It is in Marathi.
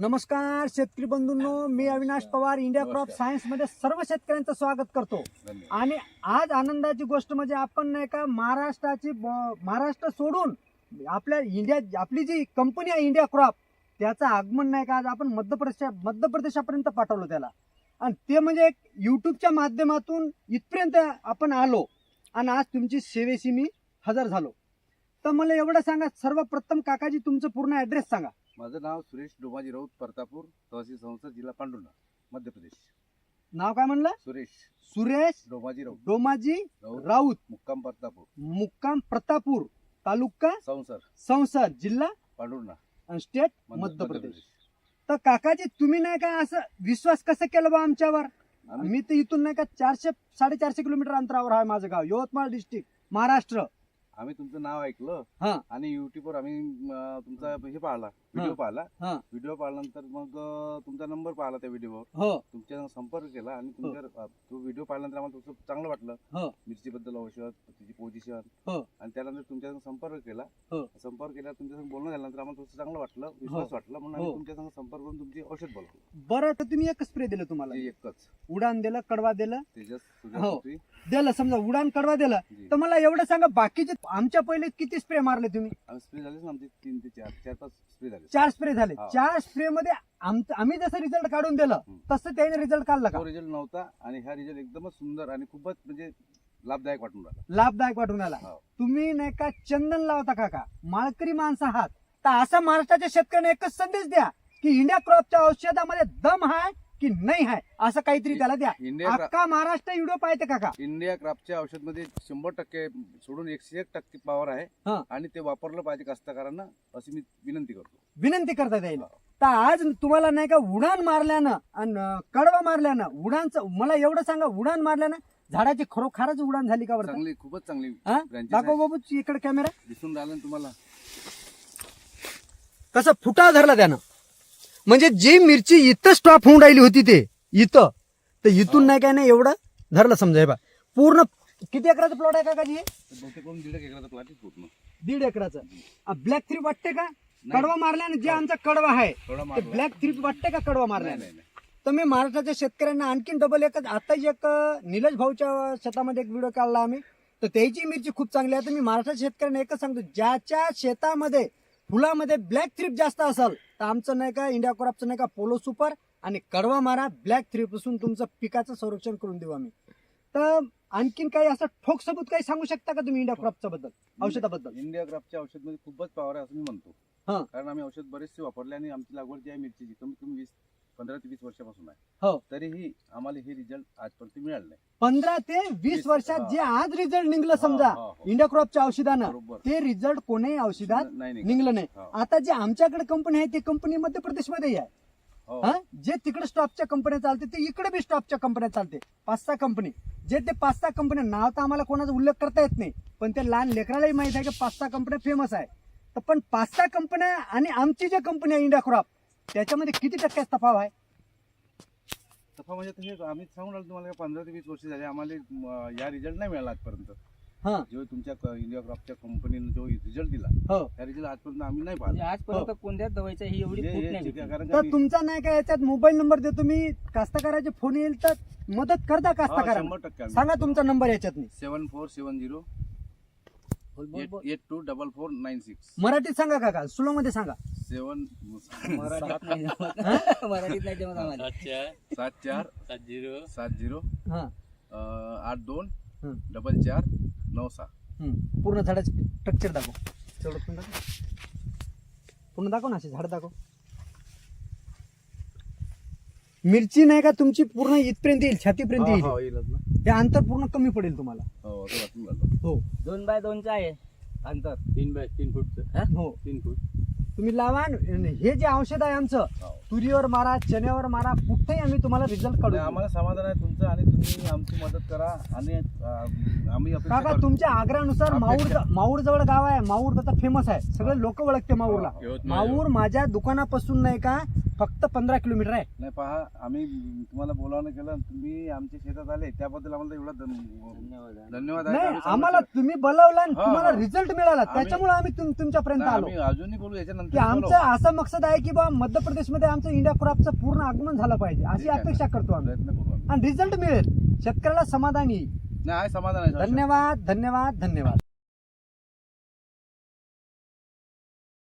नमस्कार शेतकरी बंधूंनो. मी अविनाश पवार इंडिया क्रॉप. सायन्समध्ये सर्व शेतकऱ्यांचं स्वागत करतो. आणि आज आनंदाची गोष्ट म्हणजे आपण नाही का महाराष्ट्राची महाराष्ट्र सोडून आपल्या इंडिया आपली जी कंपनी आहे इंडिया क्रॉप त्याचं आगमन नाही का आज आपण मध्य प्रदेश मध्य प्रदेशापर्यंत पाठवलं त्याला. आणि ते म्हणजे एक युट्यूबच्या माध्यमातून इथपर्यंत आपण आलो. आणि आज तुमची सेवेशी मी हजर झालो. तर मला एवढं सांगा सर्वप्रथम काकाजी तुमचं पूर्ण ऍड्रेस सांगा. माझं नाव सुरेश डोमाजी राऊत परतापूर तहसील संस्था जिल्हा पांडुर्णा मध्य प्रदेश. नाव काय म्हणलं? सुरेश सुरेश डोमाजी राऊत. डोमाजी राऊत. राऊत. मुक्काम परतापूर. मुक्काम प्रतापूर तालुका संसर संसद जिल्हा पांडुर्णा आणि स्टेट मध्य- प्रदेश. तर काकाजी तुम्ही नाही का असं विश्वास कसं केलं बा आमच्यावर? मी तर इथून नाही का चारशे साडेचारशे किलोमीटर अंतरावर आहे माझं गाव यवतमाळ डिस्ट्रिक्ट महाराष्ट्र. आम्ही तुमचं नाव ऐकलं हा. आणि युट्यूबवर आम्ही अं, तुमचा हे पाहिला. व्हिडिओ पाहिला. हा. व्हिडिओ पाहिल्यानंतर मग तुमचा नंबर पाहिला त्या व्हिडिओवर. हो. तुमच्या संपर्क केला आणि तुमच्या अं, तो व्हिडिओ पाहिल्यानंतर आम्हाला तुमचं चांगलं वाटलं. हो. मिरची बद्दल औषध तिची पोझिशन. हो. आणि त्यानंतर तुमच्या संपर्क केला हो. संपर्क केल्यावर तुमच्या बोलणं झाल्यानंतर आम्हाला तुमचं चांगलं वाटलं विश्वास वाटला. म्हणून आम्ही हो. तुमच्या संग संपर्क करून तुमची औषध बोलवलं. बरं तर तुम्ही एक स्प्रे दिलं तुम्हाला. एकच. उडान दिलं कडवा दिलं. तेजस हो. दिलं समजा उडान कडवा दिलं. तर मला एवढं सांगा बाकीचे आमच्या पहिले किती स्प्रे मारले तुम्ही? स्प्रे झालेच ना आमचे तीन ते चार चार पाच स्प्रे झाले. चार स्प्रे झाले. हा. चार स्प्रे मध्ये आमचं- आम्ही जसं रिझल्ट काढून दिलं हम्म. तसं त्याने रिझल्ट काढला का? तो रिझल्ट नव्हता आणि हा रिझल्ट एकदमच सुंदर आणि खूपच म्हणजे लाभदायक वाटून राहिला. लाभदायक वाटून आला हो. तुम्ही नाही का चंदन लावता काका माळकरी माणसं आहात. तर असा महाराष्ट्राच्या शेतकऱ्यांना एकच संदेश द्या की इंडिया क्रॉपच्या औषधामध्ये दम आहे की नाही आहे असं काहीतरी त्याला द्या. इंडिया क्रा- अख्खा महाराष्ट्र व्हिडिओ पाहते काका. इंडिया क्राफ्टच्या औषधमध्ये शंभर टक्के सोडून एकशे एक टक्के पॉवर आहे. हा. आणि ते वापरलं पाहिजे कास्तकारांना अशी मी विनंती करतो. विनंती करता येईल. तर आज तुम्हाला नाही का उडान मारल्यानं आणि कडवा मारल्यानं उडानचं मला एवढं सांगा उडान मारल्यानं झाडाची खरोखरच उडान झाली का बरं? चांगली खूपच चांगली हा? branches दाखव. बाबू इकडे कॅमेरा दिसून राहिलं ना तुम्हाला. कसं फुटा धरला त्यानं. म्हणजे जी मिरची इथं स्टॉप होऊन राहिली होती ते इथं. तर इथून. नाही काय नाही एवढं धरलं समजा हे बा पूर्ण किती एकराचं प्लॉट आहे काकाजी दीड एक एकराचा प्लॉट पूर्ण. दीड एकराचं. ब्लॅक थ्री वाटते का. कडवा मारल्याने जे आमचा कडवा आहे ते ब्लॅक थ्री वाटते का कडवा मारल्याने. तर मी महाराष्ट्राच्या शेतकऱ्यांना आणखीन डबल एक आता एक निलेश भाऊच्या शेतामध्ये एक व्हिडिओ काढला आम्ही. तर त्याची मिरची खूप चांगली आहे. तर मी महाराष्ट्राच्या शेतकऱ्यांना एकच सांगतो ज्याच्या शेतामध्ये फुलामध्ये ब्लॅक थ्रिप जास्त असेल तर आमचं नाही का इंडिया क्रॉपचं नाही का पोलो सुपर आणि कडवा मारा ब्लॅक थ्रिपपासून तुमचं पिकाचं संरक्षण करून देऊ आम्ही. तर आणखीन काही असं ठोक सबूत काही सांगू शकता का तुम्ही इंडिया क्रॉपच्या बद्दल? औषधाबद्दल. इंडिया क्राफ्टच्या औषधमध्ये खूपच पॉवर आहे असं मी हा. म्हणतो कारण आम्ही औषध बरेचसे वापरले आणि आमची लागवड जी आहे मिरचीची कमीत कमी वीस पंधरा ते वीस वर्षापासून आहे हो. तरीही आम्हाला हे रिझल्ट आजपर्यंत मिळालं नाही पंधरा ते वीस वर्षात. जे आज रिझल्ट निघलं समजा हो, हो, हो. इंडिया क्रॉपच्या औषधानं बरोबर ते रिझल्ट कोणीही औषधात नाही निघलं नाही हो. आता जे आमच्याकडे कंपनी आहे ती कंपनी मध्य प्रदेशमध्ये आहे हो. हा? जे तिकडे स्टॉपच्या कंपन्या चालते ते इकडे बी स्टॉपच्या कंपन्या चालते पाच सहा कंपनी जे ते पाच सहा कंपन्या नाव तर आम्हाला कोणाचा उल्लेख करता येत नाही पण ते लहान लेकरालाही माहीत आहे की पाच सहा कंपन्या फेमस आहे तर पण पाच सहा कंपन्या आणि आमची जे कंपनी आहे इंडिया क्रॉप त्याच्यामध्ये किती टक्क्याचा तफाव आहे? तफा म्हणजे हे आम्ही सांगून राहिलो तुम्हाला पंधरा ते वीस वर्ष झाले आम्हाला म, या रिझल्ट नाही मिळाला आजपर्यंत. हा. जो तुमच्या क- इंडिया क्रॉपच्या कंपनीनं जो रिझल्ट दिला हो. त्या रिझल्ट आजपर्यंत आम्ही नाही म्हणजे पाहिला आजपर्यंत कोणत्याच दवाईचा ही एवढी हे- फूट हे नाही ठीक आहे, भेटली. कारण का तर मी- तुमचा नाही का याच्यात मोबाईल नंबर देतो मी? कास्तकाराचे फोन येईल तर मदत करता हा, शंभर टक्के आम्ही सांगा तुमचा नंबर याच्यात नाही सेवन फोर सेवन झिरो बोल, बोल, एट बोल. Eight two double four nine six. मराठीत सांगा काका स्लो मध्ये सांगा. सेवन मराठीत नाही जमत. आम्हाला. सात चार. सात चार. सात झिरो. सात झिरो. हा. अं, आठ दोन. डबल चार. नऊ सहा. हम्म. पूर्ण झाडाचे स्ट्रक्चर दाखव. तेवढं पूर्ण? दाखव पूर्ण दाखव ना असे झाड दाखव. मिरची नाही का तुमची पूर्ण इथपर्यंत येईल छातीपर्यंत हा, येईल? हा, येईलच ना. हे अंतर पूर्ण कमी पडेल तुम्हाला. हो असं वाटून. हो. दोन बाय दोनचा आहे अंतर. तीन बाय तीन फूटचं. हो? तीन फूट. तुम्ही लावा आणि हे जे औषध आहे आमचं हो. तुरीवर मारा चण्यावर मारा कुठेही आम्ही तुम्हाला रिझल्ट काढू. नाही, आम्हाला समाधान आहे तुमचं आणि तुम्ही आमची मदत करा आणि अं, आम्ही अपेक्षा काका करतो. तुमच्या आग्र्यानुसार माऊर अपेक्षा. माऊर जवळ गाव आहे. माऊर त्याचा फेमस आहे. सगळे लोक ओळखते माऊरला. हो, यवतमाळ माऊर माझ्या दुकानापासून नाही का फक्त पंधरा किलोमीटर आहे. नाही पहा आम्ही तुम्हाला बोलावणं केलं तुम्ही आमच्या शेतात आले त्याबद्दल आम्हाला एवढा धन- धन्यवाद. आहे. नाही आम्ही सांगू आम्हाला शकतो. तुम्ही बोलावला आणि हा, तुम्हाला हा. रिझल्ट मिळाला. आम्ही- त्याच्यामुळे आम्ही तुम- तुमच्यापर्यंत नाही, आलो. आम्ही अजूनही बोलू याच्यानंतर की आमचा असा मकसद आहे की बा मध्य प्रदेशमध्ये आमचं इंडिया क्रॉपचं पूर्ण आगमन झालं पाहिजे. अशी ठीक आहे. अपेक्षा करतो आम्ही. प्रयत्न करू आम्ही. आणि रिझल्ट मिळेल. शेतकऱ्याला समाधान येईल. नाही आहे समाधान आहे धन्यवाद धन्यवाद धन्यवाद.